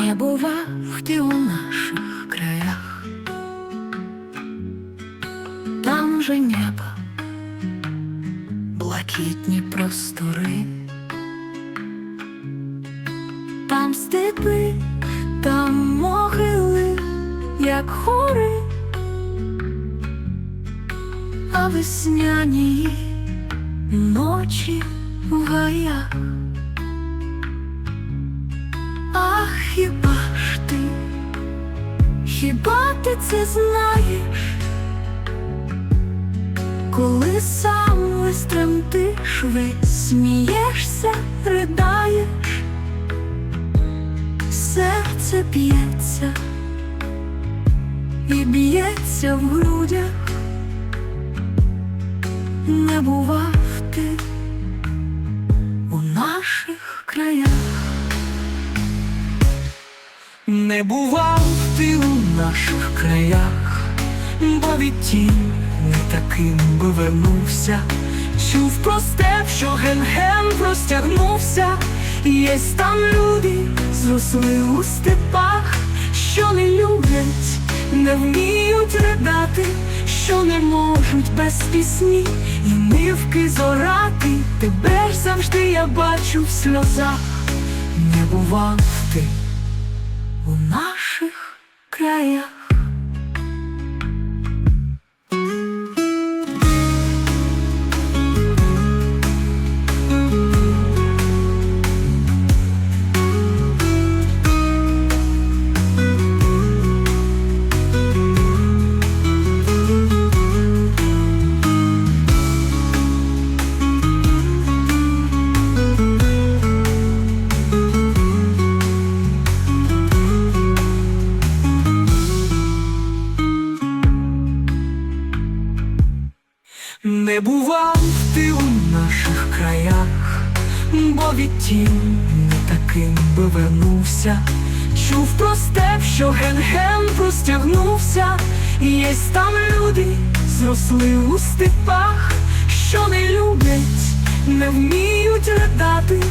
Не бував ти у наших краях, там же небо, блакитні простори, там степи, там могили, як хори, а весняні ночі в гаях. Хіба ти це знаєш, коли сам весь тремтиш, весь смієшся, ридаєш, серце б'ється і б'ється в грудях, не бував ти у наших краях. Не бував ти у наших краях, бо відтінь не таким би вернувся. Чув про степ, що ген-ген простягнувся, Єсть там люди, зросли у степах, що не люблять, не вміють ридати, що не можуть без пісні і нивки зорати. Тебе ж завжди я бачу в сльозах, не бував ти у наших краях. Не бував ти у наших краях, бо відтінь не таким би вернувся. Чув про степ, що ген-ген простягнувся, Єсть там люди, зросли у степах, що не люблять, не вміють ридати,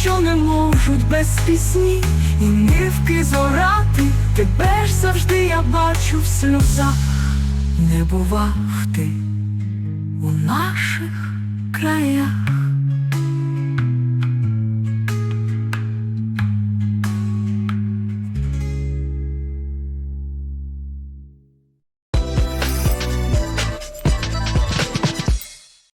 що не можуть без пісні і нивки зорати. Тебе ж завжди я бачу в сльозах, не бував ти у наших краях.